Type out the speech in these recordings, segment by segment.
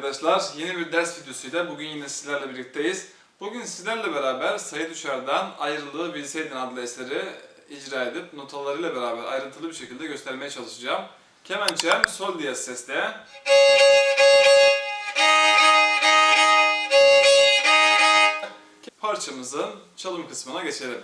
arkadaşlar. Yeni bir ders videosuyla bugün yine sizlerle birlikteyiz. Bugün sizlerle beraber Sayı Düşer'den Ayrılığı Bilseydin adlı eseri icra edip notalarıyla beraber ayrıntılı bir şekilde göstermeye çalışacağım. Kemençem sol diyez sesle. Parçamızın çalım kısmına geçelim.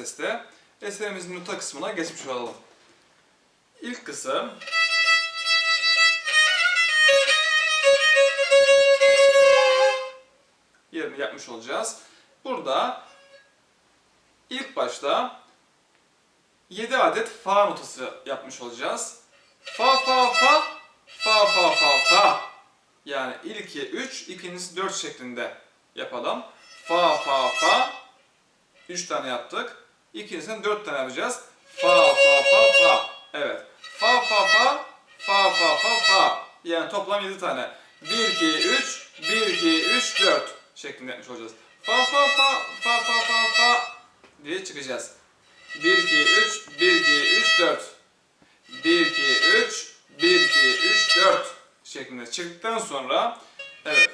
Sesle eserimizin nota kısmına geçmiş olalım. İlk kısım yerini yapmış olacağız. Burada ilk başta 7 adet fa notası yapmış olacağız. Fa fa fa fa fa fa fa yani ilki 3, ikincisi 4 şeklinde yapalım. Fa fa fa 3 tane yaptık. İkincisinden 4 tane yapacağız. Fa fa fa fa. Evet. Fa fa fa fa fa fa fa. Yani toplam 7 tane. 1 2 3 1 2 3 4 şeklinde yapmış olacağız. Fa fa fa fa fa fa fa diye çıkacağız. 1 2 3 1 2 3 4 1 2 3 1 2 3 4 şeklinde çıktıktan sonra evet.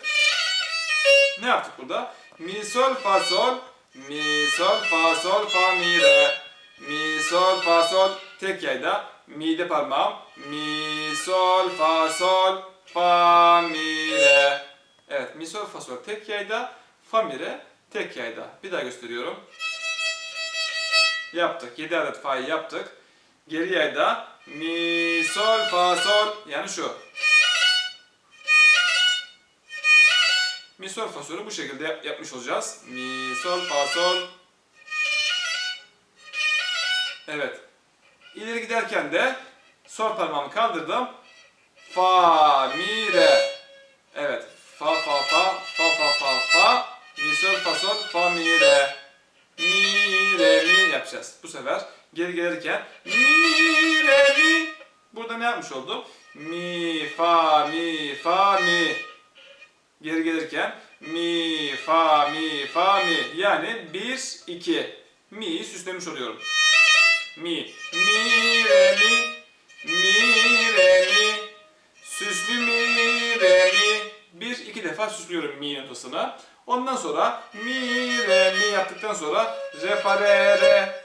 Ne yaptık burada? Mi sol fa sol mi sol fa sol fa mi re. Mi sol fa sol. Tek yayda. Mi'de parmağım. Mi sol fa sol fa mi re. Evet mi sol fa sol. Tek yayda. Fa mi re. Tek yayda. Bir daha gösteriyorum. Yaptık. 7 adet fa'yı yaptık. Geri yayda. Mi sol fa sol. Yani şu. Mi sol fa sol'ü bu şekilde yap- yapmış olacağız. Mi sol fa sol. Evet. İleri giderken de sol parmağımı kaldırdım. Fa mi re. Evet. Fa fa fa fa fa fa fa mi sol fa sol fa mi re. Mi re mi yapacağız. Bu sefer geri gelirken mi re mi. Burada ne yapmış oldum? Mi fa mi fa mi geri gelirken mi fa mi fa mi yani 1 2 mi'yi süslemiş oluyorum. Mi mi re mi mi re mi süslü mi re mi bir iki defa süslüyorum mi notasını. Ondan sonra mi re mi yaptıktan sonra re fa re re.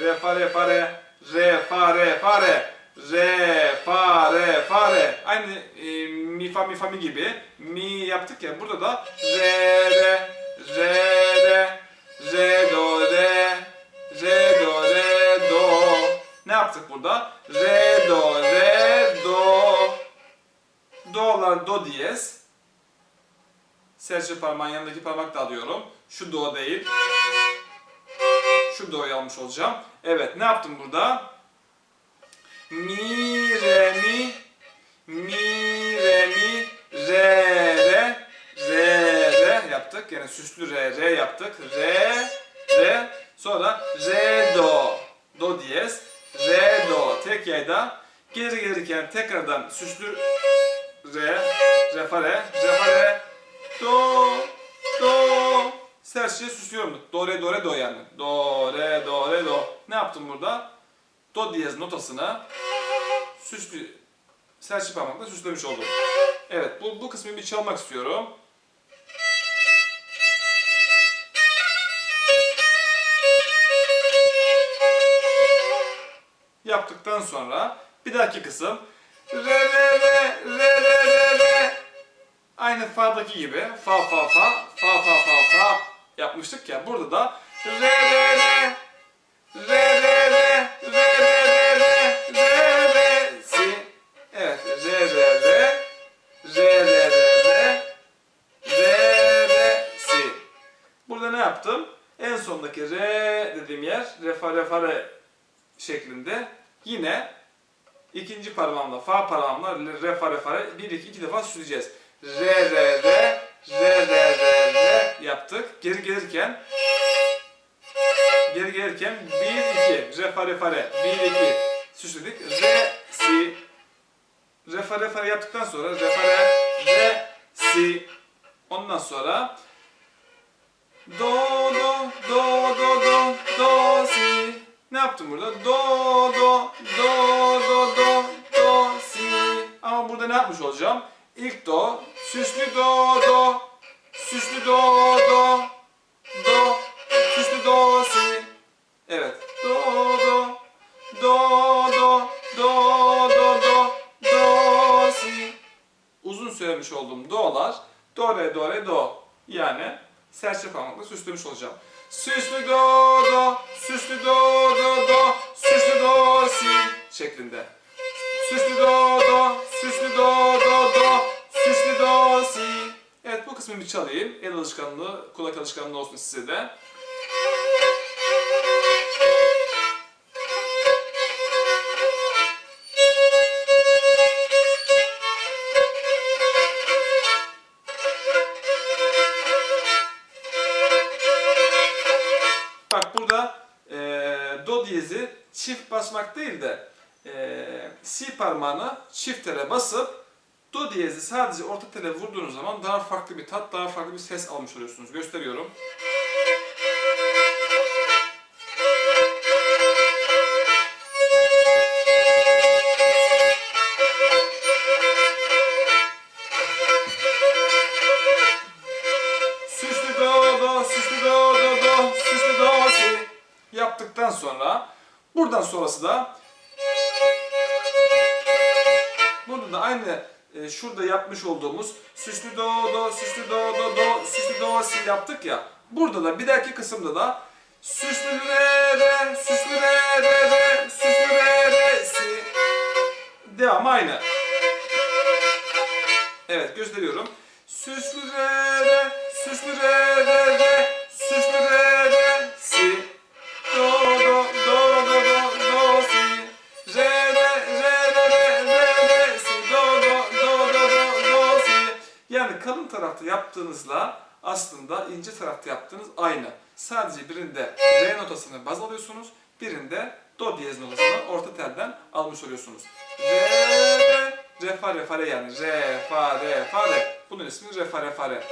Re fa re fa re. Re fa re fa re. Re fa re fa re. Aynı e, mi fa mi fa mi gibi. Mi yaptık ya burada da re re re re re do yaptık burada. Re do re do. Do'lar do diyez. Serçe parmağın yanındaki parmak da alıyorum. Şu do değil. Şu do'yu almış olacağım. Evet ne yaptım burada? Mi re mi. Mi re mi. Re re. Re re yaptık. Yani süslü re re yaptık. Re re. Sonra re do. Do diyez re do tek yayda geri gelirken tekrardan süslü re re fa re re fa re do. Do serçe süslüyorum. Do re do re do yani. Do re do re do. Ne yaptım burada? Do diyez notasını süslü serçe parmakla süslemiş oldum. Evet bu, bu kısmı bir çalmak istiyorum. Yaptıktan sonra bir dahaki kısım re re re re re re re aynı fa'daki gibi fa fa fa fa fa fa fa yapmıştık ya burada da re re re re re re re re re re re si evet re re re re re re re re re si burada ne yaptım en sondaki re dediğim yer re fa re fa re şeklinde yine ikinci parmağımla fa parmağımla re fa re fa re bir iki iki defa süreceğiz. Re re re re re re re yaptık. Geri gelirken geri gelirken 1 2 re fa re fa re 1 2 süsledik. Re si re fa re fa re yaptıktan sonra re fa re re si ondan sonra do do do do do do si ne yaptım burada? Do, do, do, do, do, do, si. Ama burada ne yapmış olacağım? İlk do, süslü do, do, süslü do, do, do, süslü do, si. Evet. Do, do, do, do, do, do, do, do, si. Uzun söylemiş olduğum do'lar do, re, do, re, do. Yani serçe parmakla süslemiş olacağım. Süslü do do, süslü do do do, süslü do si şeklinde. Süslü do do, süslü do do do, süslü do si. Evet bu kısmı bir çalayım. El alışkanlığı, kulak alışkanlığı olsun size de. Çift basmak değil de eee si parmağını çift tele basıp do diyezi sadece orta tele vurduğunuz zaman daha farklı bir tat, daha farklı bir ses almış oluyorsunuz. Gösteriyorum. Sonrası da burada da aynı e, şurada yapmış olduğumuz süslü do do, süslü do do do, süslü do si yaptık ya. Burada da bir dahaki kısımda da süslü re re, süslü re re re, süslü re re si. Devam aynı. Evet gösteriyorum. Süslü re re, süslü re re re, süslü re re kalın tarafta yaptığınızla aslında ince tarafta yaptığınız aynı. Sadece birinde re notasını baz alıyorsunuz, birinde do diyez notasını orta telden almış oluyorsunuz. Re, re, re, fa, re, fa, re yani. Re, fa, re, fa, re. Bunun ismi re, fa, re, fa, re.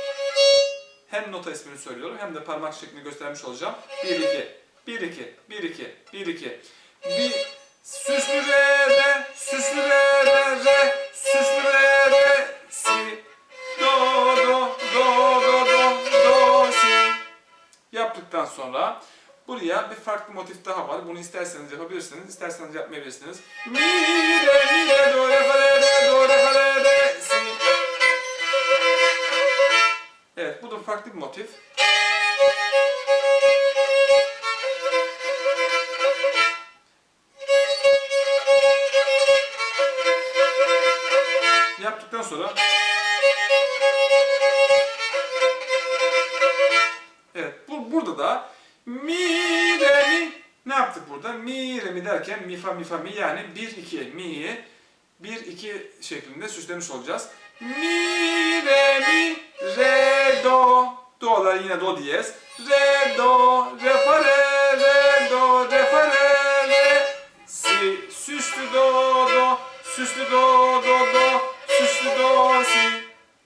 Hem nota ismini söylüyorum hem de parmak şeklini göstermiş olacağım. 1, 2, 1, 2, 1, 2, 1, 2. 1, buraya bir farklı motif daha var. Bunu isterseniz yapabilirsiniz, isterseniz yapmayabilirsiniz. Mi re mi re do re fa re re do re fa re re si Evet, bu da farklı bir motif. Yaptıktan sonra Evet, bu, burada da mi Mi re derken mi fa mi fa mi yani 1 2 mi'yi 1 2 şeklinde süslemiş olacağız. Mi re mi re do do'lar yine do diyez. Re do re fa re re do re fa re re si süslü do do süslü do do do süslü do si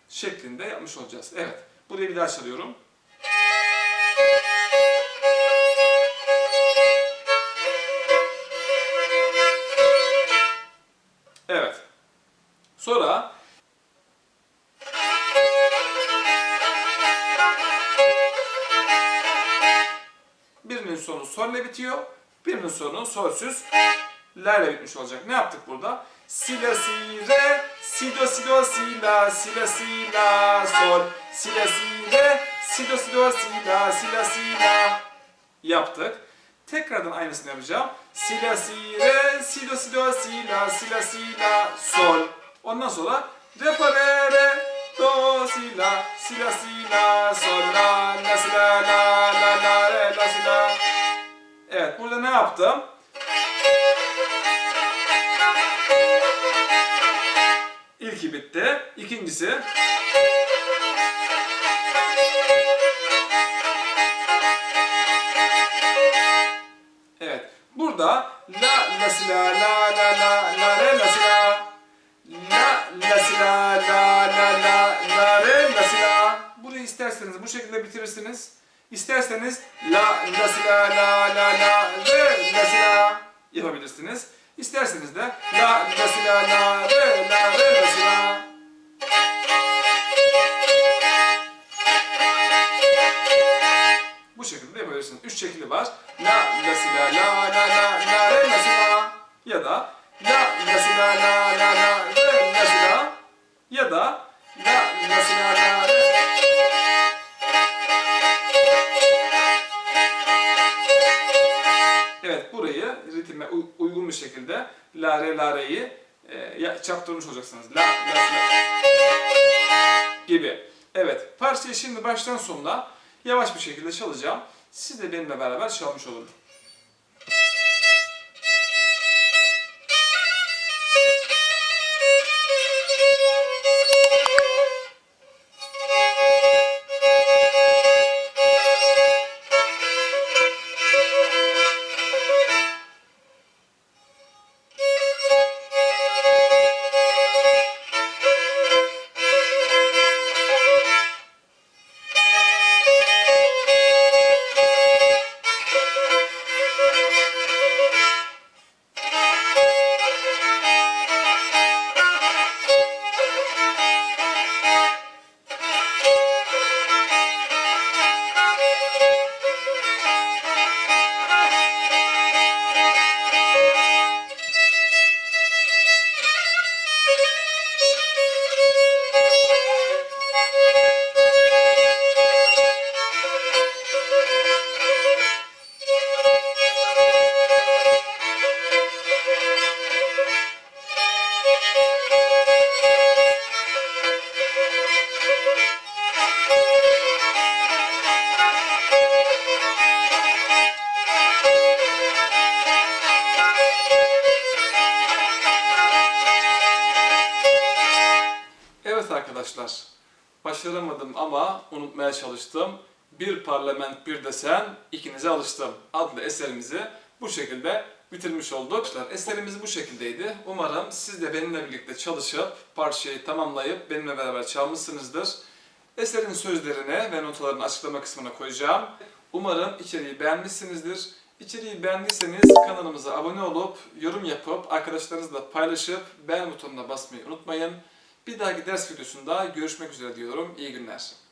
şeklinde yapmış olacağız. Evet. Burayı bir daha çalıyorum. Birinin sonu solsüz La ile bitmiş olacak. Ne yaptık burada? Si la si re, si do si do si la, si la si la sol, si la si re, si do si do si la, si la si la yaptık. Tekrardan aynısını yapacağım. Si la si re, si do si do si la, si la si la sol. Ondan sonra re fa re re, do si la, si la si la sol la, la si la la la la re la si la. Evet burada ne yaptım? İlki bitti. İkincisi ritme uy- uygun bir şekilde la, re, la, re'yi e, çarptırmış olacaksınız. La, la, la gibi. Evet, parçayı şimdi baştan sonuna yavaş bir şekilde çalacağım. Siz de benimle beraber çalmış olun. Ama unutmaya çalıştım. Bir parlament bir desen, ikinize alıştım adlı eserimizi bu şekilde bitirmiş olduk. Eserimiz bu şekildeydi. Umarım siz de benimle birlikte çalışıp parçayı tamamlayıp benimle beraber çalmışsınızdır. Eserin sözlerine ve notalarını açıklama kısmına koyacağım. Umarım içeriği beğenmişsinizdir. İçeriği beğendiyseniz kanalımıza abone olup, yorum yapıp, arkadaşlarınızla paylaşıp beğen butonuna basmayı unutmayın. Bir dahaki ders videosunda görüşmek üzere diyorum. İyi günler.